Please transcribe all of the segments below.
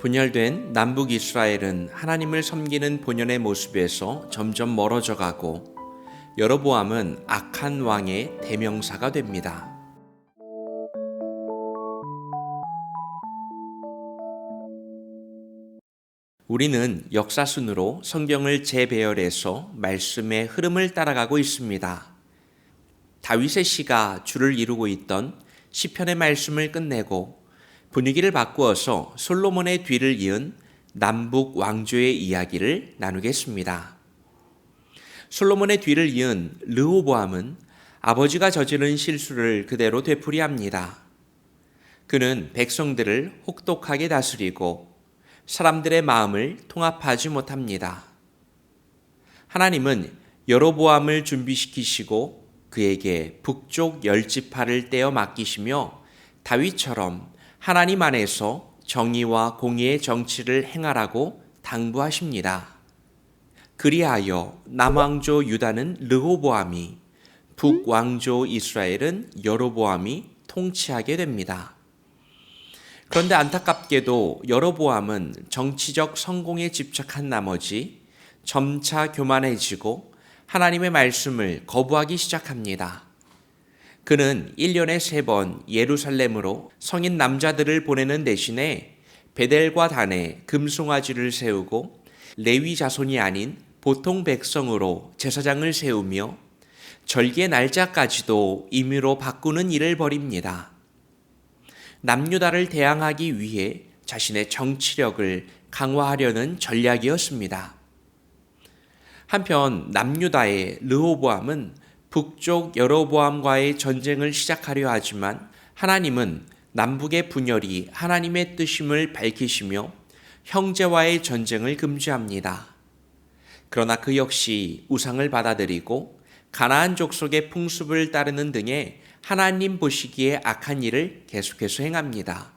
분열된 남북 이스라엘은 하나님을 섬기는 본연의 모습에서 점점 멀어져 가고 여로보암은 악한 왕의 대명사가 됩니다. 우리는 역사순으로 성경을 재배열해서 말씀의 흐름을 따라가고 있습니다. 다윗의 시가 줄을 이루고 있던 시편의 말씀을 끝내고 분위기를 바꾸어서 솔로몬의 뒤를 이은 남북 왕조의 이야기를 나누겠습니다. 솔로몬의 뒤를 이은 르호보암은 아버지가 저지른 실수를 그대로 되풀이합니다. 그는 백성들을 혹독하게 다스리고 사람들의 마음을 통합하지 못합니다. 하나님은 여로보암을 준비시키시고 그에게 북쪽 열 지파를 떼어 맡기시며 다윗처럼 하나님 안에서 정의와 공의의 정치를 행하라고 당부하십니다. 그리하여 남왕조 유다는 르호보암이 북왕조 이스라엘은 여로보암이 통치하게 됩니다. 그런데 안타깝게도 여로보암은 정치적 성공에 집착한 나머지 점차 교만해지고 하나님의 말씀을 거부하기 시작합니다. 그는 1년에 3번 예루살렘으로 성인 남자들을 보내는 대신에 베델과 단에 금송아지를 세우고 레위 자손이 아닌 보통 백성으로 제사장을 세우며 절기의 날짜까지도 임의로 바꾸는 일을 벌입니다. 남유다를 대항하기 위해 자신의 정치력을 강화하려는 전략이었습니다. 한편 남유다의 르호보암은 북쪽 여로보암과의 전쟁을 시작하려 하지만 하나님은 남북의 분열이 하나님의 뜻임을 밝히시며 형제와의 전쟁을 금지합니다. 그러나 그 역시 우상을 받아들이고 가나안 족속의 풍습을 따르는 등의 하나님 보시기에 악한 일을 계속해서 행합니다.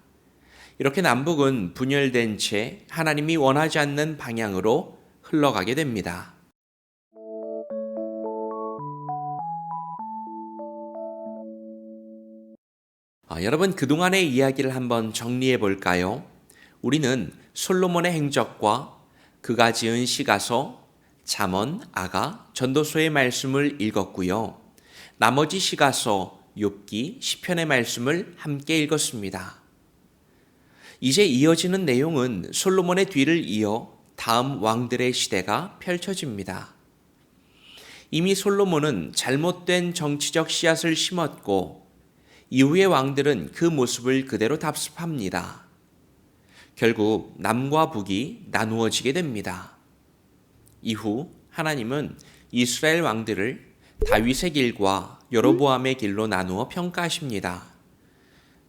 이렇게 남북은 분열된 채 하나님이 원하지 않는 방향으로 흘러가게 됩니다. 아, 여러분 그동안의 이야기를 한번 정리해 볼까요? 우리는 솔로몬의 행적과 그가 지은 시가서, 잠언, 아가, 전도서의 말씀을 읽었고요. 나머지 시가서, 욥기, 시편의 말씀을 함께 읽었습니다. 이제 이어지는 내용은 솔로몬의 뒤를 이어 다음 왕들의 시대가 펼쳐집니다. 이미 솔로몬은 잘못된 정치적 씨앗을 심었고 이후의 왕들은 그 모습을 그대로 답습합니다. 결국 남과 북이 나누어지게 됩니다. 이후 하나님은 이스라엘 왕들을 다윗의 길과 여로보암의 길로 나누어 평가하십니다.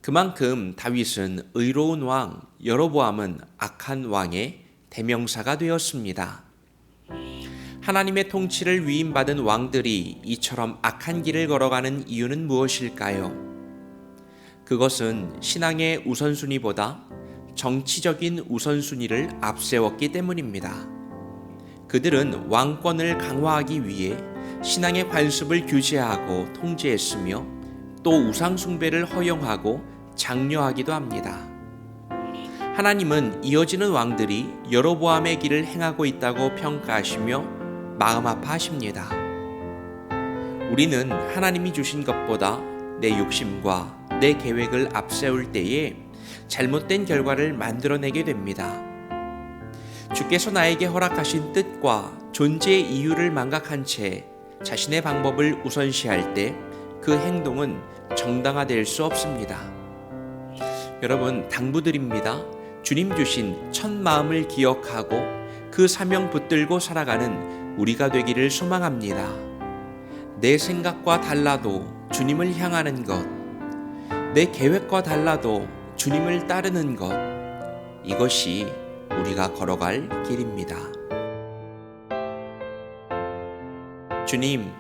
그만큼 다윗은 의로운 왕, 여로보암은 악한 왕의 대명사가 되었습니다. 하나님의 통치를 위임받은 왕들이 이처럼 악한 길을 걸어가는 이유는 무엇일까요? 그것은 신앙의 우선순위보다 정치적인 우선순위를 앞세웠기 때문입니다. 그들은 왕권을 강화하기 위해 신앙의 관습을 규제하고 통제했으며 또 우상숭배를 허용하고 장려하기도 합니다. 하나님은 이어지는 왕들이 여로보암의 길을 행하고 있다고 평가하시며 마음 아파하십니다. 우리는 하나님이 주신 것보다 내 욕심과 내 계획을 앞세울 때에 잘못된 결과를 만들어내게 됩니다. 주께서 나에게 허락하신 뜻과 존재의 이유를 망각한 채 자신의 방법을 우선시할 때 그 행동은 정당화될 수 없습니다. 여러분, 당부드립니다. 주님 주신 첫 마음을 기억하고 그 사명 붙들고 살아가는 우리가 되기를 소망합니다. 내 생각과 달라도 주님을 향하는 것, 내 계획과 달라도 주님을 따르는 것, 이것이 우리가 걸어갈 길입니다. 주님,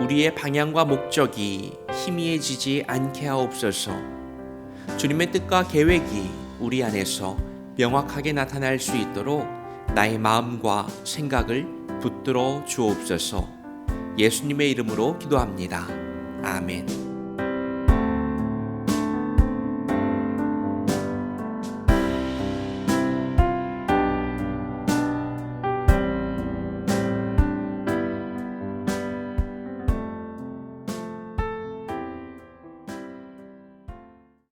우리의 방향과 목적이 희미해지지 않게 하옵소서. 주님의 뜻과 계획이 우리 안에서 명확하게 나타날 수 있도록 나의 마음과 생각을 붙들어 주옵소서. 예수님의 이름으로 기도합니다. 아멘.